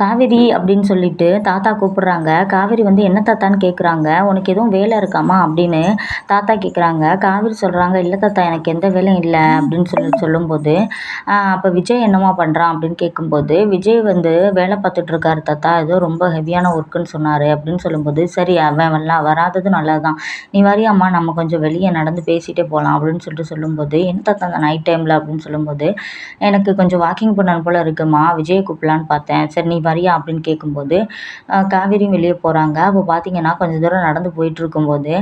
காவேரி அப்படின்னு சொல்லிட்டு தாத்தா கூப்பிடுறாங்க. காவேரி வந்து என்ன தாத்தான்னு கேட்குறாங்க உனக்கு எதுவும் வேலை இருக்காமா? அப்படின்னு தாத்தா கேட்குறாங்க காவேரி சொல்கிறாங்க இல்லை தாத்தா எனக்கு எந்த வேலையும் இல்லை அப்படின்னு சொல்லி சொல்லும்போது அப்போ விஜய் என்னம்மா பண்ணுறான் அப்படின்னு கேட்கும்போது விஜய் வந்து வேலை பார்த்துட்ருக்காரு தாத்தா. ஏதோ ரொம்ப ஹெவியான ஒர்க்குன்னு சொன்னார் அப்படின்னு சொல்லும்போது சரி அவன் வரலாம் வராதது நல்லது தான் நீ வரியாம்மா நம்ம கொஞ்சம் வெளியே நடந்து பேசிகிட்டே போகலாம் அப்படின்னு சொல்லிட்டு சொல்லும்போது என்ன தாத்தா அந்த நைட் டைமில் அப்படின்னு சொல்லும்போது எனக்கு கொஞ்சம் வாக்கிங் பண்ணணும் போல் இருக்குமா? விஜய் கூப்பிடலான்னு பார்த்தேன். சரி நீ வரியா அப்படின்னு கேட்கும்போது காவேரியும் வெளியே போகிறாங்க அப்போ பார்த்தீங்கன்னா கொஞ்சம் தூரம் நடந்து போயிட்டு இருக்கும்போது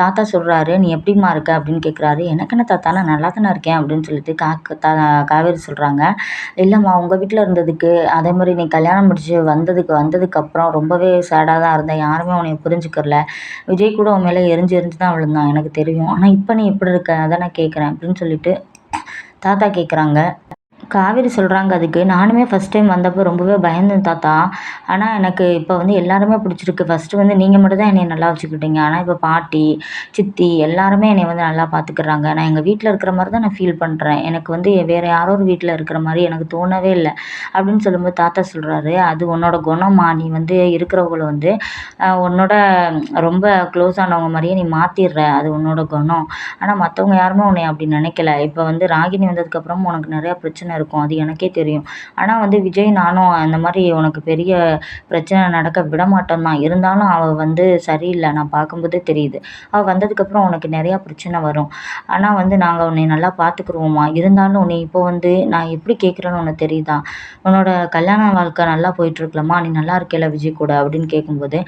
தாத்தா சொல்கிறாரு நீ எப்படிம்மா இருக்க? அப்படின்னு கேட்குறாரு எனக்கு என்ன தாத்தா நான் நல்லா தானே இருக்கேன். அப்படின்னு சொல்லிட்டு காக்க தா காவேரி சொல்கிறாங்க இல்லைம்மா உங்கள் வீட்டில் இருந்ததுக்கு அதே மாதிரி நீ கல்யாணம் முடிச்சு வந்ததுக்கு வந்ததுக்கப்புறம் ரொம்பவே சேடாக தான் இருந்தேன். யாருமே உன்னை புரிஞ்சுக்கிறல. விஜய் கூட உன் மேலே எரிஞ்சு எரிஞ்சு தான் விழுந்தான் எனக்கு தெரியும். ஆனால் இப்போ நீ எப்படி இருக்க அதை நான் கேட்குறேன் அப்படின்னு சொல்லிட்டு தாத்தா கேட்குறாங்க காவேரி சொல்கிறாங்க அதுக்கு. நானுமே ஃபஸ்ட் டைம் வந்தப்போ ரொம்பவே பயந்தேன் தாத்தா. ஆனால் எனக்கு இப்போ வந்து எல்லாருமே பிடிச்சிருக்கு. ஃபஸ்ட்டு வந்து நீங்கள் மட்டும் தான் என்னை நல்லா வச்சுக்கிட்டீங்க. ஆனால் இப்போ பாட்டி சித்தி எல்லாருமே என்னை வந்து நல்லா பார்த்துக்குறாங்க நான் எங்கள் வீட்டில் இருக்கிற மாதிரி தான் நான் ஃபீல் பண்ணுறேன் எனக்கு வந்து வேறு யாரோ ஒரு வீட்டில் இருக்கிற மாதிரி எனக்கு தோணவே இல்லை. அப்படின்னு சொல்லும்போது தாத்தா சொல்கிறாரு அது உன்னோட குணமா நீ வந்து இருக்கிறவங்கள வந்து உன்னோட ரொம்ப க்ளோஸ் ஆனவங்க மாதிரியே நீ மாற்றிடுற அது உன்னோட குணம். ஆனால் மற்றவங்க யாருமே உன்னை அப்படி நினைக்கல. இப்போ வந்து ராகினி வந்ததுக்கப்புறம் உனக்கு நிறையா பிரச்சனை இருக்கும். அது எனக்கே தெரியும். ஆனால் வந்து விஜய் நானும் அந்த மாதிரி உனக்கு பெரிய பிரச்சனை நடக்க விட மாட்டோம் தான் இருந்தாலும் அவள் வந்து சரியில்லை. நான் பார்க்கும்போதே தெரியுது. அவள் வந்ததுக்கப்புறம் உனக்கு நிறையா பிரச்சனை வரும். ஆனால் வந்து நாங்கள் உன்னை நல்லா பார்த்துக்குருவோம்மா. இருந்தாலும் நீ இப்போ வந்து நான் எப்படி கேட்குறேன்னு உனக்கு தெரியுதா? உன்னோட கல்யாண வாழ்க்கை நல்லா போயிட்டுருக்கலம்மா. நீ நல்லா இருக்கல விஜய் கூட அப்படின்னு கேட்கும்போது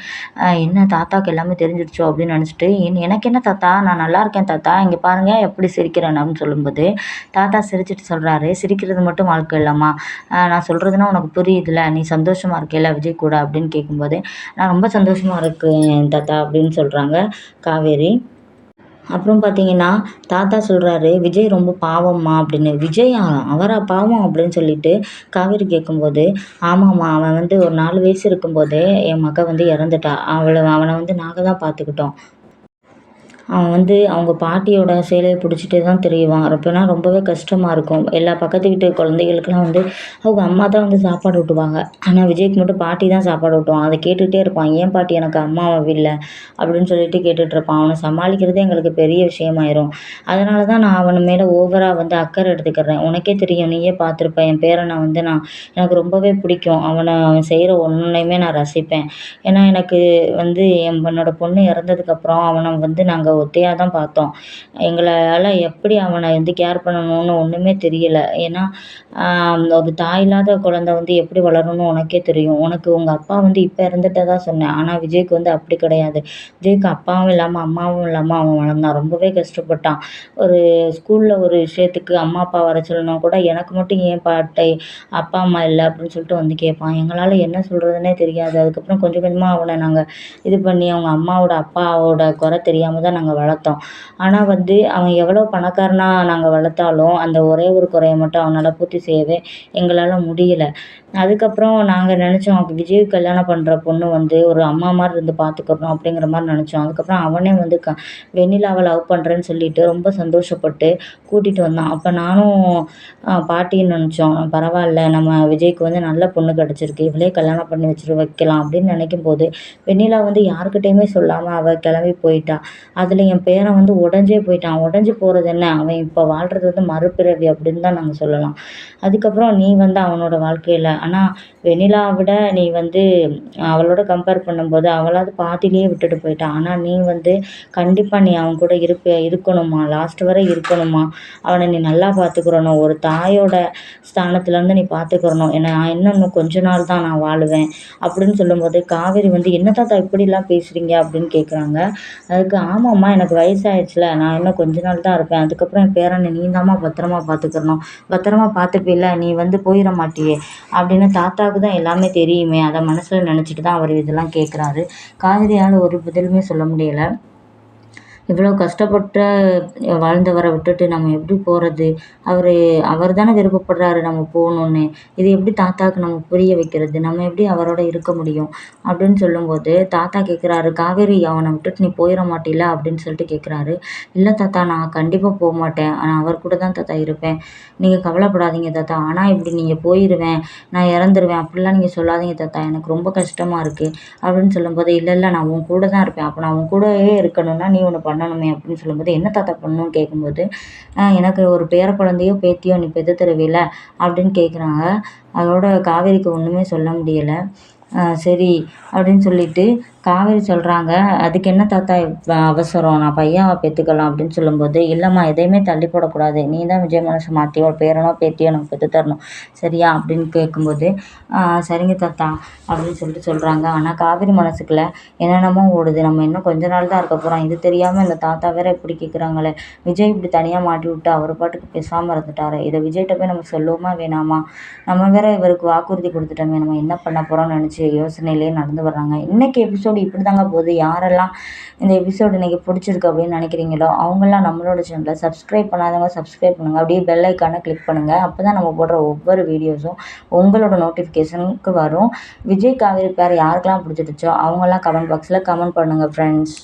என்ன தாத்தாக்கு எல்லாமே தெரிஞ்சிருச்சோ அப்படின்னு நினச்சிட்டு எனக்கு என்ன தாத்தா? நான் நல்லா இருக்கேன் தாத்தா. இங்கே பாருங்கள் எப்படி சிரிக்கிறேன்? அப்படின்னு சொல்லும்போது தாத்தா சிரிச்சிட்டு சொல்கிறாரு சிரிக்கிறது மட்டும் வாழ்க்கை இல்லைம்மா நான் சொல்கிறதுனா உனக்கு புரியுதுல்ல. நீ சந்தோஷமாக இருக்கையில விஜய் கூட அப்படின்னு கேட்கும்போது நான் ரொம்ப சந்தோஷமாக இருக்கேன் தாத்தா அப்படின்னு சொல்கிறாங்க காவேரி. அப்புறம் பார்த்தீங்கன்னா தாத்தா சொல்கிறாரு விஜய் ரொம்ப பாவம்மா அப்படின்னு. விஜய்? அவரா பாவம்? அப்படின்னு சொல்லிட்டு காவேரி கேட்கும்போது ஆமாம்மா அவன் வந்து ஒரு நாலு வயசு இருக்கும்போதே என் மக வந்து இறந்துட்டா. அவளை அவனை வந்து நாங்கள் தான் பார்த்துக்கிட்டோம் அவன் வந்து அவங்க பாட்டியோட சேலையை பிடிச்சிட்டே தான் திரியுவான். அப்போனா ரொம்பவே கஷ்டமாக இருக்கும். எல்லா பக்கத்து வீட்டு குழந்தைகளுக்கெல்லாம் வந்து அவங்க அம்மா தான் வந்து சாப்பாடு ஊட்டுவாங்க. ஆனால் விஜய்க்கு மட்டும் பாட்டி தான் சாப்பாடு ஊட்டுவான். அதை கேட்டுகிட்டே இருப்பான். ஏன் பாட்டி எனக்கு அம்மாவை இல்லை அப்படின்னு சொல்லிட்டு கேட்டுட்ருப்பான் அவனை சமாளிக்கிறதே எங்களுக்கு பெரிய விஷயமாயிரும். அதனால தான் நான் அவன் மேலே ஓவராக வந்து அக்கறை எடுத்துக்கிறேன். உனக்கே தெரியும். நீயே பார்த்துருப்பேன் என் பேரனை வந்து நான் எனக்கு ரொம்பவே பிடிக்கும். அவனை அவன் செய்கிற ஒன்றையுமே நான் ரசிப்பேன். ஏன்னா எனக்கு வந்து என் என்னோட பொண்ணு இறந்ததுக்கப்புறம் அவனை வந்து நாங்கள் ஒத்தையாக தான் பார்த்தோம். எங்களால் எப்படி அவனை வந்து கேர் பண்ணணும்னு ஒன்றுமே தெரியல. ஏன்னா ஒரு தாய் இல்லாத குழந்த வந்து எப்படி வளரணும்னு உனக்கே தெரியும். உனக்கு உங்கள் அப்பா வந்து இப்போ இறந்துட்டதா சொன்னேன். ஆனால் விஜய்க்கு வந்து அப்படி கிடையாது. விஜய்க்கு அப்பாவும் இல்லாமல் அம்மாவும் இல்லாமல் அவன் வளர்ந்தான். ரொம்பவே கஷ்டப்பட்டான். ஒரு ஸ்கூலில் ஒரு விஷயத்துக்கு அம்மா அப்பா வர சொல்லணும் கூட எனக்கு மட்டும் ஏன் பாட்டை அப்பா அம்மா இல்லை அப்படின்னு சொல்லிட்டு வந்து கேட்பான். எங்களால் என்ன சொல்கிறதுனே தெரியாது. அதுக்கப்புறம் கொஞ்சம் கொஞ்சமாக அவனை நாங்கள் இது பண்ணி அவங்க அம்மாவோட அப்பாவோட குறை தெரியாமல் தான் நாங்கள் வளர்த்தோம். ஆனால் வந்து அவன் எவ்வளோ பணக்காரனாக நாங்கள் வளர்த்தாலும் அந்த ஒரே ஒரு குறைய மட்டும் அவனால் பூர்த்தி செய்யவே எங்களால் முடியல. அதுக்கப்புறம் நாங்கள் நினச்சோம் விஜய் கல்யாணம் பண்ணுற பொண்ணு வந்து ஒரு அம்மா மாதிரி இருந்து பார்த்துக்கணும் அப்படிங்கிற மாதிரி நினச்சோம். அதுக்கப்புறம் அவனே வந்து க வெண்ணிலாவை லவ் பண்ணுறேன்னு சொல்லிட்டு ரொம்ப சந்தோஷப்பட்டு கூட்டிகிட்டு வந்தான். அப்போ நானும் பாட்டின்னு நினச்சோம் பரவாயில்ல நம்ம விஜய்க்கு வந்து நல்ல பொண்ணு கிடச்சிருக்கு இவளே கல்யாணம் பண்ணி வச்சுட்டு வைக்கலாம் அப்படின்னு நினைக்கும் போது வெண்ணிலா வந்து யாருக்கிட்டேயுமே சொல்லாமல் அவள் கிளம்பி போயிட்டா. அதில் என் பேரை வந்து உடஞ்சே போயிட்டான். உடஞ்சி போகிறது என்ன? அவன் இப்போ வாழ்கிறது வந்து மறுபிறவி அப்படின்னு தான் நாங்கள் சொல்லலாம். அதுக்கப்புறம் நீ வந்து அவனோட வாழ்க்கையில் ஆனால் வெண்ணிலாவை விட நீ வந்து அவளோட கம்பேர் பண்ணும்போது அவளாவது பாதியிலேயே விட்டுட்டு போயிட்டா. ஆனால் நீ வந்து கண்டிப்பாக நீ அவன் கூட இருப்ப இருக்கணுமா? லாஸ்ட் வரை இருக்கணுமா? அவனை நீ நல்லா பார்த்துக்கிறணும் ஒரு தாயோட ஸ்தானத்துலேருந்து நீ பார்த்துக்கிறணும் ஏன்னா இன்னும் இன்னும் கொஞ்ச நாள் தான் நான் வாழுவேன் அப்படின்னு சொல்லும்போது காவேரி வந்து என்ன தாத்தா இப்படிலாம் பேசுகிறீங்க அப்படின்னு கேட்குறாங்க அதுக்கு ஆமாம்மா எனக்கு வயசாயிடுச்சுல. நான் இன்னும் கொஞ்ச நாள் தான் இருப்பேன். அதுக்கப்புறம் என் பேரனை நீ தாம்மா பத்திரமா பார்த்துக்கிறணும் பத்திரமா பார்த்துப்பில்ல நீ வந்து போயிட மாட்டியே. அப்படி அப்படின்னு தாத்தாவுக்கு தான் எல்லாமே தெரியுமே. அதை மனசில் நினச்சிட்டு தான் அவர் இதெல்லாம் கேட்குறாரு காவிரியால் ஒரு பதிலுமே சொல்ல முடியலை. இவ்வளோ கஷ்டப்பட்டு வாழ்ந்தவரை விட்டுட்டு நம்ம எப்படி போகிறது அவர் அவர் தானே விருப்பப்படுறாரு நம்ம போகணுன்னு இது எப்படி தாத்தாவுக்கு நம்ம புரிய வைக்கிறது? நம்ம எப்படி அவரோட இருக்க முடியும்? அப்படின்னு சொல்லும்போது தாத்தா கேட்குறாரு காவேரி அவனை விட்டுட்டு நீ போயிட மாட்டில அப்படின்னு சொல்லிட்டு கேட்குறாரு இல்லை தாத்தா நான் கண்டிப்பாக போக மாட்டேன் நான் அவர் கூட தான் தாத்தா இருப்பேன். நீங்கள் கவலைப்படாதீங்க தாத்தா. ஆனால் இப்படி நீங்கள் போயிடுவேன் நான் இறந்துருவேன். அப்படிலாம் நீங்கள் சொல்லாதீங்க தாத்தா. எனக்கு ரொம்ப கஷ்டமாக இருக்குது அப்படின்னு சொல்லும்போது இல்லை இல்லை நான் உன் கூட தான் இருப்பேன். அப்போ நான் உன் கூடவே இருக்கணும்னா நீ ஒன்று பண்ணணுமே அப்படின்னு சொல்லும்போது என்ன தாத்தா பண்ணணும்னு கேட்கும்போது எனக்கு ஒரு பேர குழந்தையோ பேத்தியோ நீ பெற்று தருவில அப்படின்னு கேட்குறாங்க அதோட காவேரிக்கு ஒன்றுமே சொல்ல முடியலை. சரி அப்படின்னு சொல்லிட்டு காவேரி சொல்கிறாங்க அதுக்கு என்ன தாத்தா அவசரம்? நான் பையன் பெற்றுக்கலாம் அப்படின்னு சொல்லும்போது இல்லைம்மா எதையுமே தள்ளி போடக்கூடாது. நீ தான் விஜய் மனசை மாற்றி ஒரு பேரனோ பேத்தியோ எனக்கு பெற்று தரணும். சரியா? அப்படின்னு கேட்கும்போது சரிங்க தாத்தா அப்படின்னு சொல்லிட்டு சொல்கிறாங்க ஆனால் காவேரி மனசுக்குள்ள என்னென்னமோ ஓடுது. நம்ம இன்னும் கொஞ்ச நாள் தான் இருக்க போகிறோம் இது தெரியாமல் இந்த தாத்தா வேற இப்படி கேட்குறாங்களே விஜய் இப்படி தனியாக மாட்டி விட்டு அவர் பாட்டுக்கு பேசாமல் இருந்துட்டாரு. இதை விஜய்கிட்ட போய் நம்ம சொல்லுவோமா வேணாமா? நம்ம வேற இவருக்கு வாக்குறுதி கொடுத்துட்டோமே. நம்ம என்ன பண்ண போகிறோம்னு நினச்சி யோசனையிலேயே நடந்து வர்றாங்க. இன்றைக்கி எபிசோட் எபிசோடு இப்படி தாங்க போகுது. யாரெல்லாம் இந்த எபிசோடு இன்றைக்கி பிடிச்சிருக்கு அப்படின்னு நினைக்கிறீங்களோ அவங்கெல்லாம் நம்மளோட சேனலை சப்ஸ்கிரைப் பண்ணாதவங்க சப்ஸ்கிரைப் பண்ணுங்கள் அப்படியே பெல் ஐக்கானை கிளிக் பண்ணுங்கள் அப்போ தான் நம்ம போடுற ஒவ்வொரு வீடியோஸும் உங்களோட நோட்டிஃபிகேஷனுக்கு வரும். விஜய் காவேரி பேர் யாருக்கெல்லாம் பிடிச்சிருச்சோ அவங்கெல்லாம் கமெண்ட் பாக்ஸில் கமெண்ட் பண்ணுங்கள் ஃப்ரெண்ட்ஸ்